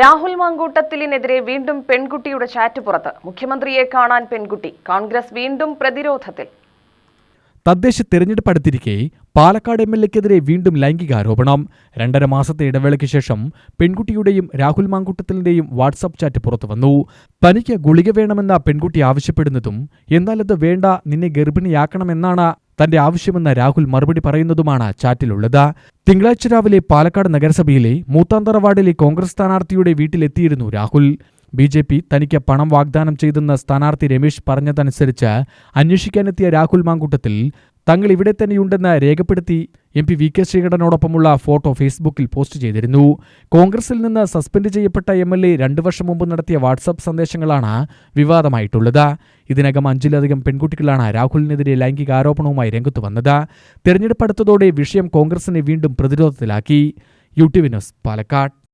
രാഹുൽ മാങ്കൂട്ടത്തിലിനെതിരെ വീണ്ടും പെൺകുട്ടിയുടെ ചാറ്റ് പുറത്ത്. മുഖ്യമന്ത്രിയെ കാണാൻ പെൺകുട്ടി. കോൺഗ്രസ് വീണ്ടും പ്രതിരോധത്തിൽ. തദ്ദേശ തെരഞ്ഞെടുപ്പ് അടുത്തിരിക്കെ പാലക്കാട് എം എൽ എക്കെതിരെ വീണ്ടും ലൈംഗികാരോപണം. രണ്ടര മാസത്തെ ഇടവേളയ്ക്ക് ശേഷം പെൺകുട്ടിയുടെയും രാഹുൽ മാങ്കൂട്ടത്തിലിന്റെയും വാട്സപ്പ് ചാറ്റ് പുറത്തുവന്നു തനിക്ക് ഗുളിക വേണമെന്ന പെൺകുട്ടി ആവശ്യപ്പെടുന്നതും എന്നാൽ അത് വേണ്ട നിന്നെ ഗർഭിണിയാക്കണമെന്നാണ് തന്റെ ആവശ്യമെന്ന രാഹുൽ മറുപടി പറയുന്നതുമാണ് ചാറ്റിലുള്ളത്. തിങ്കളാഴ്ച രാവിലെ പാലക്കാട് നഗരസഭയിലെ മൂത്താന്തറ വാർഡിലെ കോൺഗ്രസ് സ്ഥാനാർത്ഥിയുടെ വീട്ടിലെത്തിയിരുന്നു രാഹുൽ. ബി ജെ പി തനിക്ക് പണം വാഗ്ദാനം ചെയ്തെന്ന് സ്ഥാനാർത്ഥി രമേശ് പറഞ്ഞതനുസരിച്ച് അന്വേഷിക്കാനെത്തിയ രാഹുൽ മാങ്കൂട്ടത്തിൽ തങ്ങൾ ഇവിടെ തന്നെയുണ്ടെന്ന് രേഖപ്പെടുത്തി എം പി വി കെ ശ്രീകണ്ഠനോടൊപ്പമുള്ള ഫോട്ടോ ഫേസ്ബുക്കിൽ പോസ്റ്റ് ചെയ്തിരുന്നു. കോൺഗ്രസിൽ നിന്ന് സസ്പെൻഡ് ചെയ്യപ്പെട്ട എം എൽ എ രണ്ടു വർഷം മുമ്പ് നടത്തിയ വാട്സപ്പ് സന്ദേശങ്ങളാണ് വിവാദമായിട്ടുള്ളത്. ഇതിനകം അഞ്ചിലധികം പെൺകുട്ടികളാണ് രാഹുലിനെതിരെ ലൈംഗിക ആരോപണവുമായി രംഗത്ത് വന്നത്. തെരഞ്ഞെടുപ്പ് അടുത്തതോടെ വിഷയം കോൺഗ്രസിനെ വീണ്ടും പ്രതിരോധത്തിലാക്കി. U T V news Palakkad.